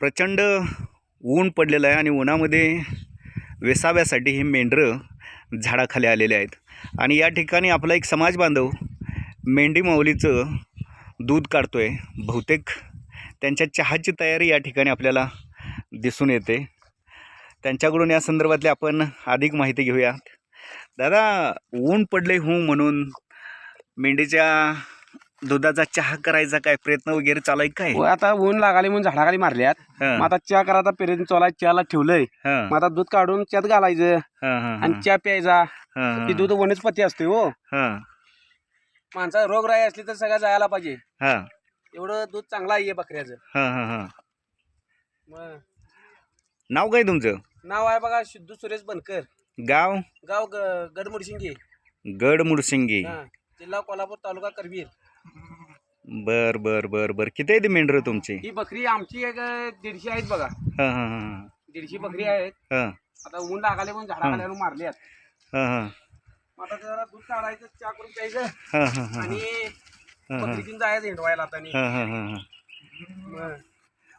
प्रचंड ऊन पडलेलं आहे आणि उन्हामध्ये वेसाव्यासाठी हे मेंढरं झाडाखाली आलेले आहेत. आणि या ठिकाणी आपला एक समाज बांधव मेंढी माऊलीचं दूध काढतो आहे बहुतेक त्यांच्या चहाची तयारी या ठिकाणी आपल्याला दिसून येते. त्यांच्याकडून या संदर्भातली आपण अधिक माहिती घेऊयात. दादा ऊन पडले होऊ म्हणून मेंढीच्या दुधाचा चहा करायचा काय? प्रयत्न वगैरे चालू आहे काय आता ऊन लागाले म्हणून झाडाखाली मारल्यात. मग आता चहा करायचा पेरेंट चोला चहाला ठेवलंय. मग आता दूध काढून त्यात घालायचं. हां हां आणि चहा प्यायचा. ती दूध वनस्पती असते हो. हां. माणसा रोगराई असली तर सगळं जायला पाहिजे. हां. एवढं दूध चांगलं आहे बकऱ्याचं. नाव काय तुमचं? नाव आहे बघा सिद्धू सुरेश बनकर. गाव? गाव गडमुडशिंगी. गड मुडसिंगी हा. जिल्हा कोल्हापूर तालुका करवीर. बर बर बर बर. किती आहे ती मेंढरं तुमची? ही बकरी आमची एक दीडशे आहेत बघा. हां हां हां दीडशे बकरी आहेत. हां. आता ऊन लागाले म्हणून झाडाखाली आणून मारल्यात हां हां. मग आता जरा दूध काढायचं चहा करून प्यायचं. हां हां हां आणि बकरीतून जायचं हिंडवायला आता हां हां हां हां.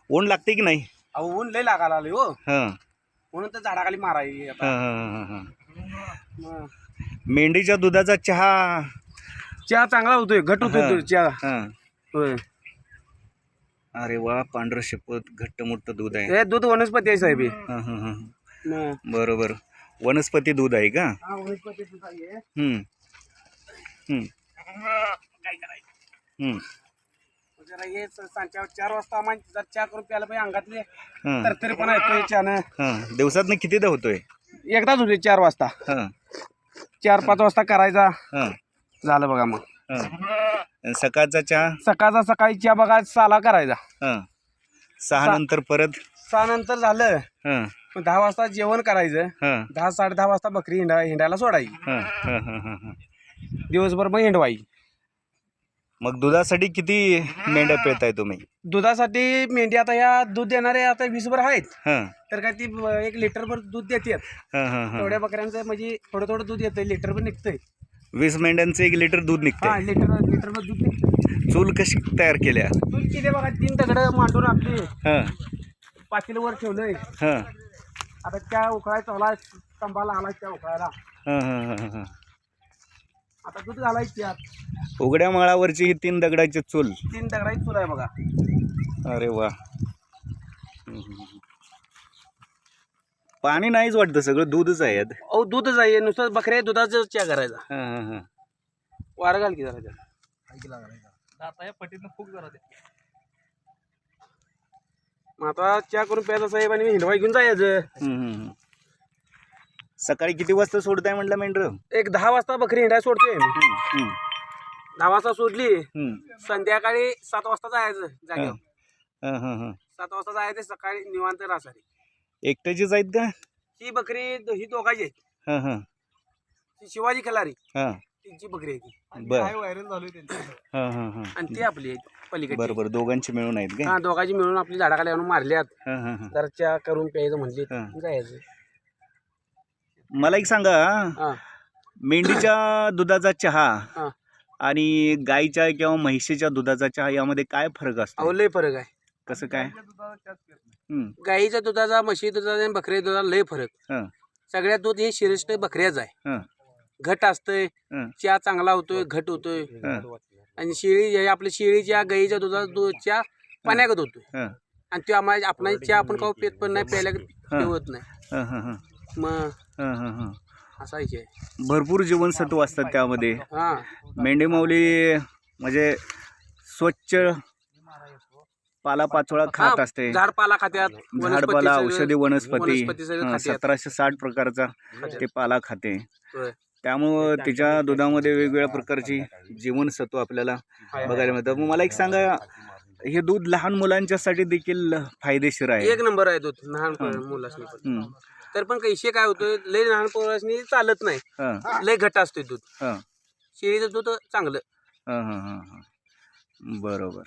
ऊन लागते की नाही? अहो ऊन लय लागायला आले हो. हां. म्हणून तर झाडाखाली मारायची आता. मेंढीच्या दुधाचा चहा चहा चांगला होतोय घट होतोय चहा. होय. अरे वा पांढरं शपथ घट्ट मोठं दूध आहे. हे दूध वनस्पती आहे साहेब. हे. हां हां. हां. बरोबर. वनस्पती दूध आहे का? हा. जरा हे सांच्या चार वाजता आम्हाला जर चहा करून प्यायला पाहिजे अंगातले हां. तरतरी पण चहानं हां. दिवसातनं कितीदा होतोय? एकदाच होते चार वाजता. हां. चार पाच वाजता करायचा. हां. झालं बघा मग. हां. आणि सकाळचा चहा? सकाळचा सकाळी चहा बघा साला करायचा. हां. सहा नंतर परत? सहा नंतर झालं. हां. मग दहा वाजता जेवण करायचं. हां. दहा साडे दहा वाजता बकरी हिंडा हिंडायला सोडायची. हां हां हां हां हां. दिवसभर मग हिंडवायची. मग दुधासाठी किती मेंढ्या पिळताय तुम्ही? दुधासाठी मेंढी आता ह्या दूध देणारे आता वीसभर आहेत. हां. तर काय ती ब- एक लिटरभर दूध देतात. हां हां हां. तेवढ्या बकऱ्यांचं म्हणजे थोडं थोडं दूध येतंय लिटरभर निघतंय. वीस मेंढ्यांचं एक लिटर दूध हा निघतंय लिटर लिटरभर दूध चूल कशी तयार केल्या दूध किती बघा तीन दगड मांडून आपली हां. पातेलीवर ठेवलंय. हां. आता त्या उकळाय चवला स्तंभाला आला त्या उकळायला. हां हां हां हां. आता दूध घालायची त्यात. उघड्या माळावरची ही तीन दगडाची चूल. तीन दगडाची चूल आहे बघा. अरे वा. हम्म, हम्म, हम्म. पाणी नाहीच वाटतं सगळं दूधच आहे यात. अहो दूधच आहे नुसतं बकऱ्या दुधाचं चहा करायचा. हां हां हां. वारं घाल की जरा त्याला. मग आता चहा करून प्यायचा साहेब आणि हिंडवाई घेऊन जायचं. हम्म, हम्म, हम्म. सकाळी किती वाजता सोडताय म्हटलं मेंढर? एक दहा वाजता बकरी हिंडाय सोडतोय मी. दहा वाजता सोडली. संध्याकाळी सात वाजता जायचं जागेवर. सात वाजता जायचं सकाळी निवांत रासारी. एकट्याचीच आहेत का? ही बकरी दो- ही दोघाची आहे हां हां. ती शिवाजी खलारी हां. तिची बकरी आहे ती. बर. व्हायरल झाली हां हां हां. आणि ती आपली पलीकडे बरं बरं दोघांची मिळून आहेत का हा दोघांची मिळून आपली झाडाखाली आणून मारल्यात. हां हां हां. जरा चहा करून प्यायचं म्हणली हा. जायचं. मला एक सांगा हा. मेंढीच्या दुधाचा चहा हा. आणि गाईच्या किंवा म्हैशीच्या दुधाचा चहा यामध्ये काय फरक असतो? अहो लय फरक आहे. कसं काय? गाईच्या दुधाचा म्हशी दुधाचा आणि बकऱ्या दुधाचा लय फरक. सगळ्यात दूध हे श्रेष्ठ बकऱ्याच आहे. घट असतंय चहा चांगला होतोय घट होतोय. आणि शेळी आपल्या शेळीच्या गाईच्या दुधाचा दूध चहा पाण्यागत होतोय. आणि ते आम्हाला आपला चहा आपण काव पेत पण नाही प्यायला ठेवत नाही. हां हां हां. मग हां हां हां. असा विषय. भरपूर जीवनसत्व असतात त्यामध्ये. हा. मेंढी माऊली म्हणजे स्वच्छ पालापाचोळा खात असते. झाडपाला खात्यात झाडपाला वनस्पती सगळं- औषधी वनस्पती वनस्पती सगळं हं, खात्यात. सतराशे साठ प्रकारचा. ते पाला खाते. होय. त्यामुळं तिच्या दुधामध्ये वेगवेगळ्या प्रकारची जीवनसत्व आपल्याला. बघायला मिळतं. मग मला एक सांगा हे दूध लहान मुलांच्यासाठी देखील फायदेशीर आहे. एक नंबर आहे दूध लहान मुलासनी पण. हं, तर पण कैसे काय होतोय लय लहान पोरासनी चालत नाही. हं, लय घट असतोय दूध. हं, शेळीचं दूध चांगलं. हं, हं, हं, हं. बरोबर.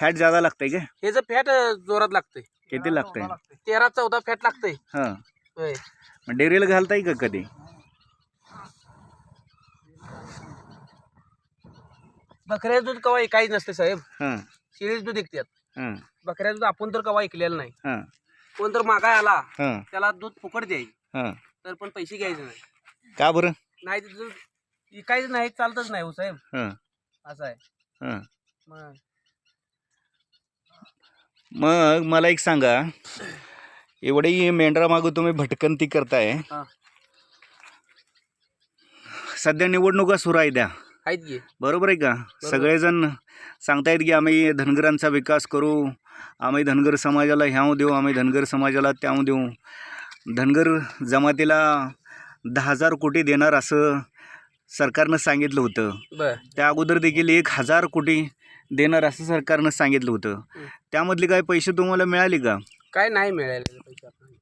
फॅट जादा लागतंय का ह्याचं फॅट जोरात लागतंय. किती लागतंय? तेरा चौदा फॅट लागतंय. हां. होय. मग डेअरीला घालताय का कधी? बकऱ्याचं दूध कवा काहीच नसते साहेब. हां. शेळीचं दूध विकतात हां. बकऱ्याचं दूध आपण तर कवा ऐकलेलं नाही. हां. कोण तर मागाय आला हां. त्याला दूध फुकट द्यायचं. हां. तर पण पैसे घ्यायचे नाही. का बरं? नाही ते दूध विकायचं नाही चालतच नाही हो साहेब. हां. असं आहे. हां. मग मग मला एक सांगा. एवढी मेंढरामागं तुम्ही भटकंती करताय. हा. सध्या निवडणुका सुरू आहे आहेत की? बरोबर आहे का? सगळेजण सांगतायत की आम्ही धनगरांचा विकास करू. आम्ही धनगर समाजाला ह्याव देऊ आम्ही धनगर समाजाला त्याव देऊ. धनगर जमातीला दहा हजार कोटी देणार असं सरकारनं सांगितलं होतं. बर. त्या अगोदर देखील एक हजार कोटी देणार असं सरकारनं सांगितलं होतं. त्यामधले काय पैसे तुम्हाला मिळाले का? काय नाही मिळाले पैसे आपल्याला.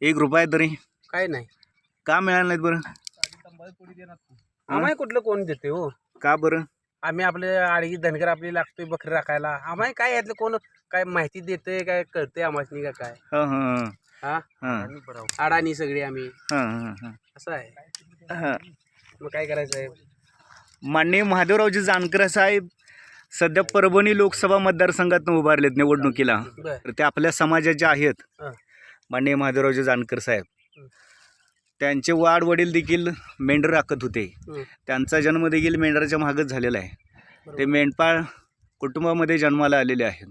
एक रुपया तरी. काय नाही. का मिळाले नाहीत बरं? आम्हाला कुठलं कोण देते हो? का बरं? आम्ही आपले आडगी धनगर आपली लागतोय बकरी राखायला. आम्हाला काय यातलं कोण काय माहिती देते काय कळते आम्हाला का काय? हां हां हा. हां? अडाणी सगळी आम्ही. हां हां हां असं आहे. हां. मग काय करायचं आहे? माननीय महादेवरावजी जानकर साहेब सध्या परभणी लोकसभा मतदारसंघातून उभारलेत निवडणुकीला. बर. तर ते आपल्या समाजाचे आहेत हां. माननीय महादेवरावजी जानकर साहेब हं. त्यांचे वाड वडील देखील मेंढर राखत होते. हं. त्यांचा जन्म देखील मेंढराच्या मागच झालेला आहे. ते बरोबर. मेंढपाळ कुटुंबामध्ये जन्माला आलेले आहेत.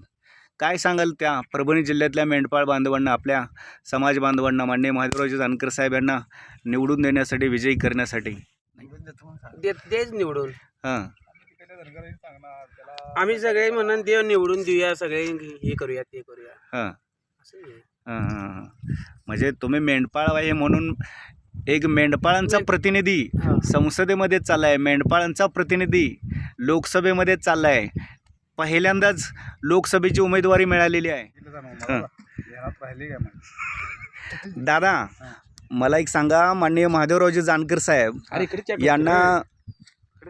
काय सांगाल त्या परभणी जिल्ह्यातल्या मेंढपाळ बांधवांना आपल्या समाज बांधवांना माननीय महादेवरावजी जानकर साहेब यांना निवडून देण्यासाठी विजयी करण्यासाठी? देत तेच निवडून. हां. आम्ही सगळे म्हणून देव निवडून देऊया सगळे हे करूया ते करूया हां असं आहे. हां. म्हणजे तुम्ही मेंढपाळ आहे म्हणून एक मेंढपाळांचा मेंढ- प्रतिनिधी हा. संसदेमध्ये चाललाय मेंढपाळांचा प्रतिनिधी लोकसभेमध्ये चाललाय पहिल्यांदाच लोकसभेची उमेदवारी मिळालेली आहे. दादा मला एक सांगा माननीय महादेवरावजी जानकर साहेब यांना.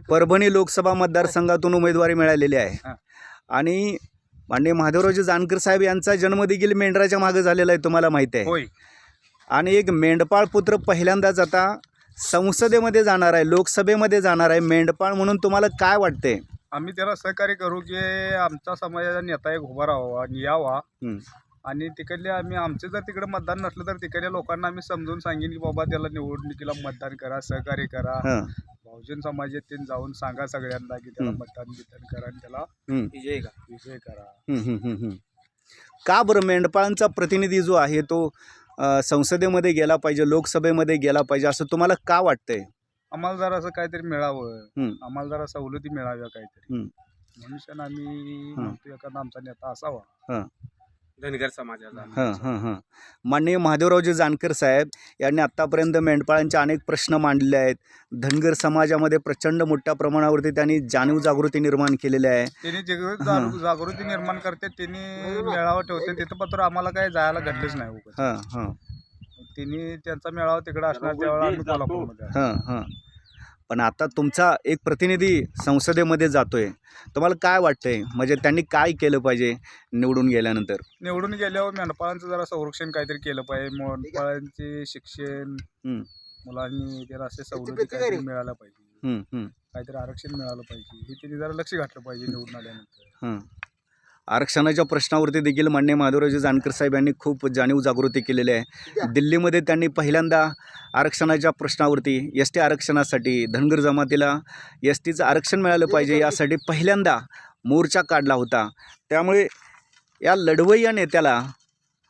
परभणी लोकसभा मतदारसंघातून उमेदवारी मिळालेली आहे. आणि माननीय महादेवरावजी जानकर साहेब यांचा जन्म देखील मेंढराच्या मागे झालेला आहे तुम्हाला माहिती आहे. आणि एक मेंढपाळ पुत्र पहिल्यांदाच आता संसदेमध्ये जाणार आहे लोकसभेमध्ये जाणार आहे. मेंढपाळ म्हणून तुम्हाला काय वाटते आम्ही त्याला सहकार्य करू की आमचा समाजाचा नेता एक उभा राहावा आणि यावा. हं. आणि तिकडले आम्ही आमचे जर तिकडे मतदान नसलं तर तिकडल्या लोकांना आम्ही समजून सांगेन की बाबा त्याला निवडणुकीला मतदान करा सहकार्य करा हां बहुजन समाजात जाऊन सांगा सगळ्यांना की त्याला हं. मतदान बिदान करा आणि त्याला हं. विजय का विजय करा हं, हं, हं, हं. का बरं मेंढपाळांचा प्रतिनिधी जो आहे तो अ, संसदेमध्ये गेला पाहिजे लोकसभेमध्ये गेला पाहिजे असं तुम्हाला का वाटतंय आम्हाला जरा असं काहीतरी मिळावं हं. आम्हाला जरा सवलती मिळाव्या काहीतरी हं. म्हणून आम्ही म्हणतो एखादा आमचा नेता असावा धनगर समाजाचा. हां हां हां. माननीय महादेवरावजी जानकर साहेब यांनी आत्तापर्यंत मेंढपाळांचे अनेक प्रश्न मांडलेले आहेत. धनगर समाजामध्ये प्रचंड मोठ्या प्रमाणावरती त्यांनी जाणीव जागृती निर्माण केलेली आहे. त्यांनी जे जागृ- जागृती निर्माण करते त्यांनी मेळावा ठेवते तिथं पत्र आम्हाला काय जायला घडलंच नाही उगाच. हां हां. त्यांनी त्यांचा मेळावा तिकडे असणार त्यावेळेला आम्ही कोल्हापूरमध्ये आहे. हां हां. पण आता तुमचा एक प्रतिनिधी संसदेमध्ये जातोय. तुम्हाला काय वाटतंय? म्हणजे त्यांनी काय केलं पाहिजे निवडून गेल्यानंतर? निवडून गेल्यावर मेंढपाळांचं जरा संरक्षण काहीतरी केलं पाहिजे. मेंढपाळांचे शिक्षण हं. मुलांनी त्याला असे सवलती काहीतरी मिळायला पाहिजे. हं, हं, काहीतरी आरक्षण मिळालं पाहिजे. हे त्यांनी जरा लक्ष घातलं पाहिजे निवडून आल्यानंतर. हं. आरक्षणाच्या प्रश्नावरती देखील मान्य महादेवरावजी जानकर साहेब यांनी खूप जाणीव जागृती केलेली आहे. दिल्लीमध्ये त्यांनी पहिल्यांदा आरक्षणाच्या प्रश्नावरती एस टी आरक्षणासाठी धनगर जमातीला एस टीचं आरक्षण मिळालं पाहिजे यासाठी पहिल्यांदा मोर्चा काढला होता. त्यामुळे या लढवई या नेत्याला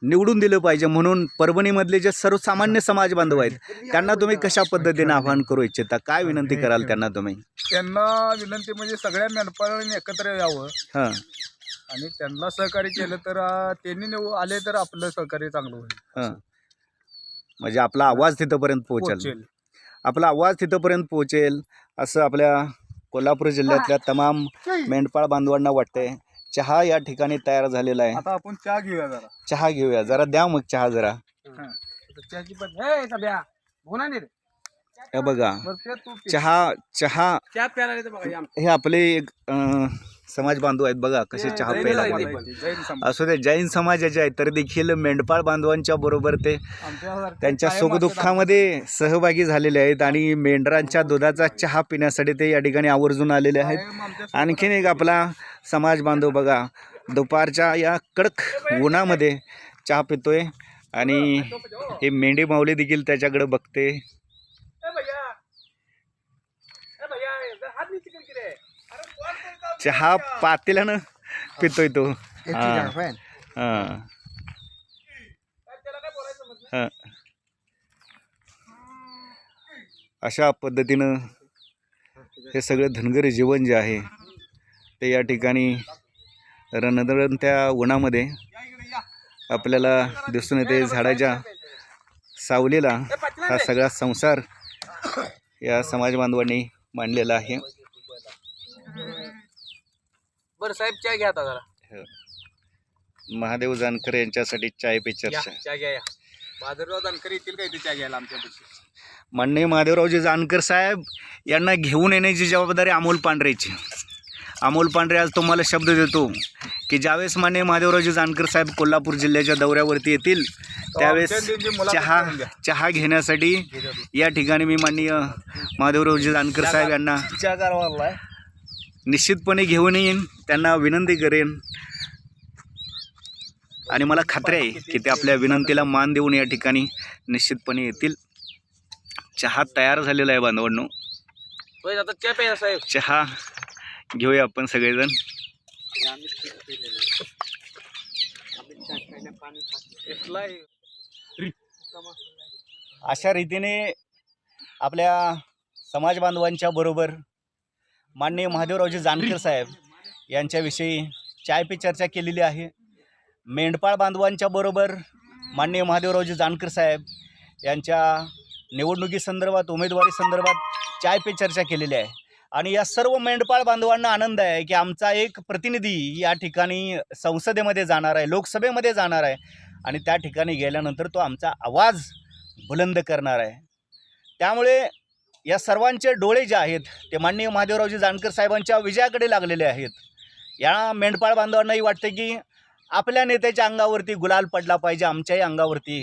निवडून दिलं पाहिजे म्हणून परभणीमधले जे सर्वसामान्य समाज बांधव आहेत त्यांना तुम्ही कशा पद्धतीने आवाहन करू इच्छिता? काय विनंती कराल त्यांना तुम्ही? त्यांना विनंती म्हणजे सगळ्या मेंढपाळांनी एकत्र यावं. हां. आणि त्यांना सहकार्य केलं तर अं, त्यांनी निव आले तर आपलं सहकार्य चांगलं होईल. हां. म्हणजे आपला आवाज तिथंपर्यंत पोहोचेल. पोहोचेल. आपला आवाज तिथंपर्यंत पोहोचेल असं आपल्या कोल्हापूर जिल्ह्यातल्या तमाम मेंढपाळ बांधवांना वाटतंय. चहा या ठिकाणी तयार झालेला आहे. आता आपण चहा घेऊया जरा. चहा घेऊया. जरा द्या मग चहा जरा. त्याची पण हे सभ्या बोला नाही रे. हे बघा. बरं ते तू पी. चहा चहा चहा प्यायला येतं बघा हे आमचं. हे आपले एक अं, समाज बांधव आहेत बघा कसे हे चहा प्यायला लागले. समाज. असू दे जैन समाजाचे आहेत तर देखील मेंढपाळ बांधवांच्या बरोबर ते त्यांच्या सुखदुःखामध्ये सहभागी झालेले आहेत आणि मेंढरांच्या दुधाचा चहा पिण्यासाठी ते या ठिकाणी आवर्जून आलेले आहेत. आणखीन एक आपला समाज बांधव बघा दुपारच्या या कडक उन्हामध्ये चहा पितोय आणि हे मेंढी माऊली देखील त्याच्याकडे बघते ए भैया ए भैया जरा हात नीचे कर की रे अरे कोण कोण काम चहा? पातेल्यानं पितोय तो हां. हां. अशा पद्धतीनं हे सगळं धनगरी जीवन जे आहे ते या ठिकाणी त्या उन्हामध्ये आपल्याला दिसून येते झाडाच्या सावलीला हा सगळा संसार या समाज बांधवांनी मांडलेला आहे बरं साहेब चहा घ्या आता जरा. महादेव जानकर यांच्यासाठी चाय पे या चर्चा चहा घ्या या. बाजारराव जानकर येतील काय ते चहा घ्यायला आमच्यापाशी? माननीय महादेवरावजी जानकर साहेब यांना घेऊन येण्याची जबाबदारी अमोल पांढरेची. अमोल पांढरे आज तुम्हाला शब्द देतो की ज्यावेळेस माननीय महादेवरावजी जानकर साहेब कोल्हापूर जिल्ह्याच्या दौऱ्यावरती येतील त्यावेळेस आमच्या त्यांची मुलाखत चहा. चहा घेण्यासाठी या ठिकाणी मी माननीय महादेवरावजी जानकर साहेब यांना चहा निश्चितपणे घेऊन येईन त्यांना विनंती करेन. आणि मला खात्री आहे की ते आपल्या विनंतीला मान देऊन या ठिकाणी निश्चितपणे येतील. चहा तयार झालेला आहे बांधवांनो. चहा घेऊया आपण सगळेजण. अशा रीतीने आपल्या समाज बांधवांच्या बरोबर माननीय महादेवरावजी जानकर साहेब यांच्याविषयी चाय पे चर्चा केलेली आहे. मेंढपाळ बांधवांच्या बरोबर माननीय महादेवरावजी जानकर साहेब यांच्या निवडणुकीसंदर्भात उमेदवारी संदर्भात चाय पे चर्चा केलेली आहे. आणि या सर्व मेंढपाळ बांधवांना आनंद आहे की आमचा एक प्रतिनिधी या ठिकाणी संसदेमध्ये जाणार आहे लोकसभेमध्ये जाणार आहे. आणि त्या ठिकाणी गेल्यानंतर तो आमचा आवाज बुलंद करणार आहे. त्यामुळे या सर्वांचे डोळे जे आहेत ते माननीय महादेवरावजी जानकर साहेबांच्या विजयाकडे लागलेले आहेत. या मेंढपाळ बांधवांनाही वाटते की आपल्या नेत्याच्या अंगावरती गुलाल पडला पाहिजे आमच्याही अंगावरती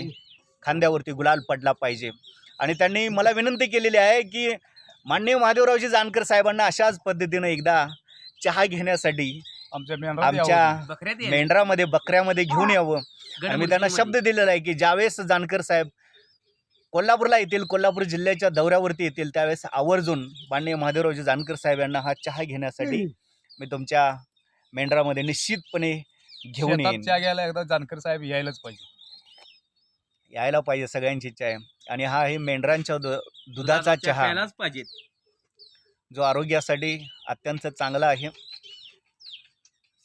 खांद्यावरती गुलाल पडला पाहिजे. आणि त्यांनी मला विनंती केलेली आहे की माननीय महादेवरावजी जानकर साहेबांना अशाच पद्धतीनं एकदा चहा घेण्यासाठी आमच्या. मेंढरामध्ये बकऱ्यामध्ये घेऊन यावं. मी त्यांना शब्द दिलेला आहे की ज्यावेळेस जानकर साहेब कोल्हापूरला येतील कोल्हापूर जिल्ह्याच्या दौऱ्यावरती येतील. त्यावेळेस आवर्जून माननीय महादेवरावजी जानकर साहेब यांना हा चहा घेण्यासाठी मी तुमच्या मेंढरामध्ये निश्चितपणे घेऊन येईन. चहा घ्यायला एकदा जानकर साहेब यायलाच पाहिजे. यायला पाहिजे सगळ्यांची इच्छा आहे. आणि हा आहे मेंढरांच्या दु दुधाचा चहा. प्यायलाच पाहिजे. जो आरोग्यासाठी अत्यंत चांगला आहे.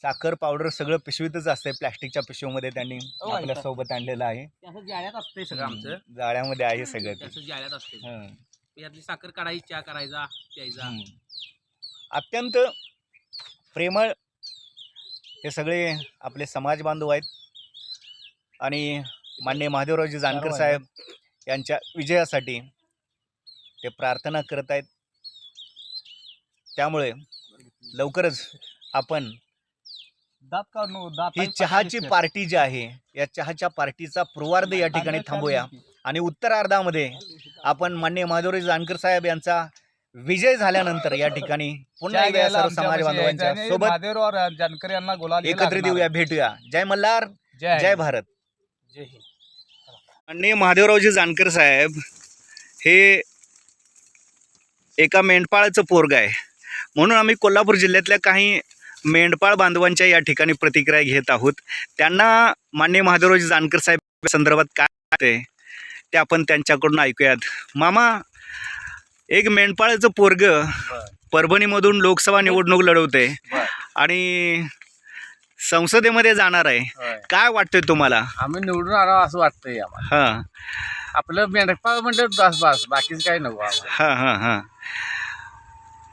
साखर पावडर सगळं पिशवीतच असते प्लॅस्टिकच्या पिशवीमध्ये त्यांनी हो, आपल्या. सोबत आणलेलं आहे. असं जाळ्यात असतंय सगळं आमचं. जाळ्यामध्ये आहे सगळं ते. जाळ्यात असते हं. यातली साखर काढायची चहा करायचा प्यायचा. अत्यंत प्रेमळ हे सगळे आपले समाज बांधव आहेत. आणि माननीय महादेवरावजी जानकर साहेब यांच्या विजयासाठी ते प्रार्थना करत आहेत. त्यामुळे लवकरच आपण दात काढून दात ही चहाची पार्टी जी आहे या चहाच्या पार्टीचा पूर्वार्ध या ठिकाणी थांबूया. आणि उत्तरार्धामध्ये आपण माननीय माधुरी जानकर साहेब यांचा विजय झाल्यानंतर या ठिकाणी पुन्हा एकदा सर्व समाज बांधवांच्या सोबत जानकर यांना गुलाल एकत्रित. येऊया भेटूया. जय मल्हार जय जय भारत. माननीय महादेवरावजी जानकर साहेब हे एका मेंढपाळाचं पोरग आहे. म्हणून आम्ही कोल्हापूर जिल्ह्यातल्या काही मेंढपाळ बांधवांच्या या ठिकाणी प्रतिक्रिया घेत आहोत. त्यांना माननीय महादेवरावजी जानकर साहेब संदर्भात काय वाटते ते आपण त्यांच्याकडून ऐकूयात. मामा एक मेंढपाळाचं पोरग परभणीमधून लोकसभा निवडणूक लढवते आणि संसदेमध्ये जाणार आहे. काय वाटतंय तुम्हाला? आम्ही निवडून आलो असं वाटतंय आम्हाला. हां. आपलं मेंढपाळ म्हटलं बस बस. बाकीच काही नको हां हां हां.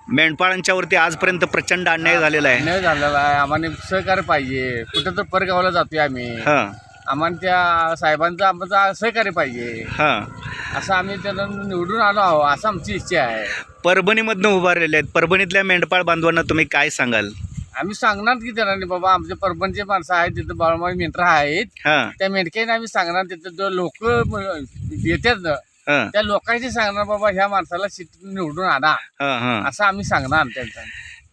मेंढपाळांच्यावरती आजपर्यंत प्रचंड अन्याय झालेला आहे. अन्याय झालेला आहे. आम्हाला सहकार्य पाहिजे. कुठं तर परगावाला जातोय आम्ही. हां. आम्हाला त्या साहेबांचं आमचं सहकार्य पाहिजे. हां. असं आम्ही त्यांना निवडून आलो आहो असं आमची इच्छा आहे. परभणीमधनं उभारलेले आहेत. परभणीतल्या मेंढपाळ बांधवांना तुम्ही काय सांगाल? आम्ही सांगणार की त्यांना नाही बाबा आमचे परपंच माणसं आहेत तिथं बाळमाई मेंढर आहेत. हां. त्या मेंढक्याने आम्ही सांगणार तिथं जो लोक येतात ना, त्या लोकांशी सांगणार बाबा ह्या माणसाला सीट निवडून आणा. हां हां. असं आम्ही सांगणार त्यांचा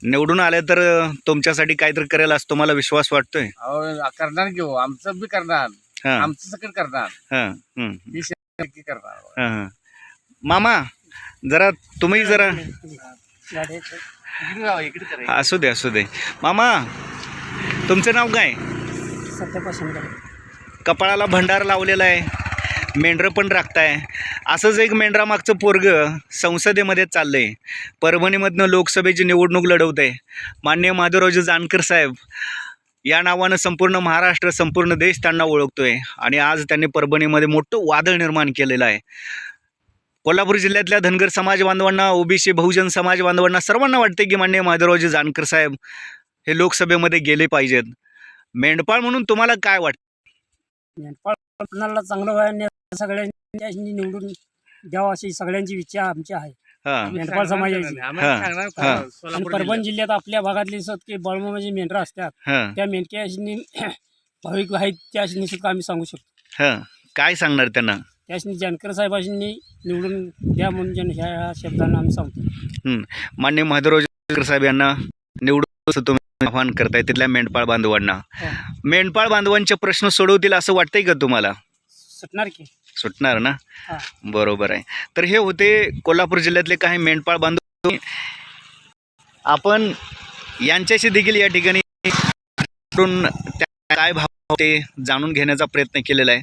निवडून आले तर तुमच्यासाठी काहीतरी करेल असं तुम्हाला विश्वास वाटतोय? अहो करणार घेऊ आमचं बी करणार. हां. आमचं सगळं करणार. हां हं, ही करणार. हां हां. मामा जरा तुम्ही जरा इकडे जाऊ, इकडे करा. असू दे असू दे. मामा तुमचं नाव काय? सत्यापासून कपाळाला भंडार लावलेला आहे. मेंढरं पण राखताय. असंच एक मेंढरामागचं पोरग संसदेमध्ये चाललं आहे परभणीमधनं लोकसभेची निवडणूक लढवत आहे मान्य माधवरावजी जानकर साहेब या नावानं संपूर्ण महाराष्ट्र संपूर्ण देश त्यांना ओळखतो आहे आणि आज त्यांनी परभणीमध्ये मोठं वादळ निर्माण केलेलं आहे. कोल्हापूर जिल्ह्यातल्या धनगर समाज बांधवांना ओबीसी बहुजन समाज बांधवांना सर्वांना वाटते की मान्य माधवरावजी जानकर साहेब हे लोकसभेमध्ये गेले पाहिजेत. मेंढपाळ म्हणून तुम्हाला काय वाटतं? मेंढपाळ कुणाला चांगलं व्हायला सगळ्यांनी निवडून द्यावं अशी सगळ्यांची इच्छा आमची आहे. हां. मेंढपाळ समाजाची. हां, हां. आणि सोलापूर परभणी जिल्ह्यात. आपल्या भागातली की बळमामाची मेंढरं असतात. त्या मेंढक्याशी भाविक आहेत त्याशी सुद्धा आम्ही सांगू शकतो. हां. काय सांगणार त्यांना? त्याशी जानकर साहेबांनी निवडून द्या म्हणून जन ह्या शब्दांना आम्ही सांगतो. मान्य महादेवराव साहेब यांना निवडून आव्हान करताय तिथल्या मेंढपाळ बांधवांना. मेंढपाळ बांधवांचे प्रश्न सोडवतील असं वाटतंय का तुम्हाला? सुटणार की. सुटणार ना? हां. बरोबर आहे. तर हे होते कोल्हापूर जिल्ह्यातले काही मेंढपाळ बांधव. आपण यांच्याशी देखील या ठिकाणी काय भाव ते जाणून घेण्याचा प्रयत्न केलेला आहे.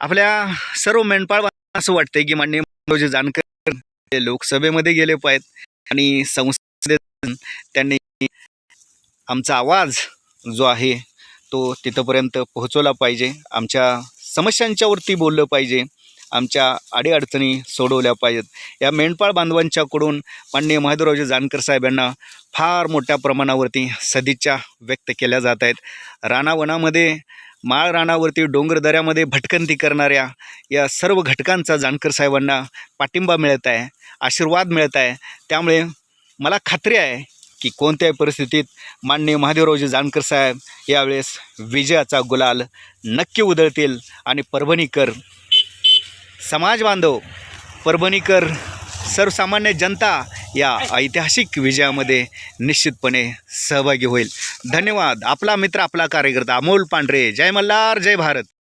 आपल्या सर्व मेंढपाळ असं वाटतंय की मान्य जानकर हे लोकसभेमध्ये गेले पाहिजेत आणि संसदेत त्यांनी आमचा आवाज जो आहे तो तिथंपर्यंत पोहोचवला पाहिजे. आमच्या समस्यांच्यावरती बोललं पाहिजे. आमच्या अडीअडचणी सोडवल्या पाहिजेत. या मेंढपाळ बांधवांच्याकडून माननीय महादेवरावजी जानकर साहेब यांना फार मोठ्या प्रमाणावरती सदिच्छा व्यक्त केल्या जात आहेत. रानावनामध्ये माळ रानावरती डोंगरदऱ्यामध्ये भटकंती करणाऱ्या या सर्व घटकांचा जानकर साहेबांना पाठिंबा मिळत आहे आशीर्वाद मिळत आहे. त्यामुळे मला खात्री आहे की कोणत्याही परिस्थितीत माननीय महादेवरावजी जानकर साहेब यावेळेस विजयाचा गुलाल नक्की उधळतील. आणि परभणीकर समाज बांधव परभणीकर सर्वसामान्य जनता या ऐतिहासिक विजयामध्ये निश्चितपणे सहभागी होईल. धन्यवाद. आपला मित्र आपला कार्यकर्ता अमोल पांढरे. जय मल्हार जय भारत.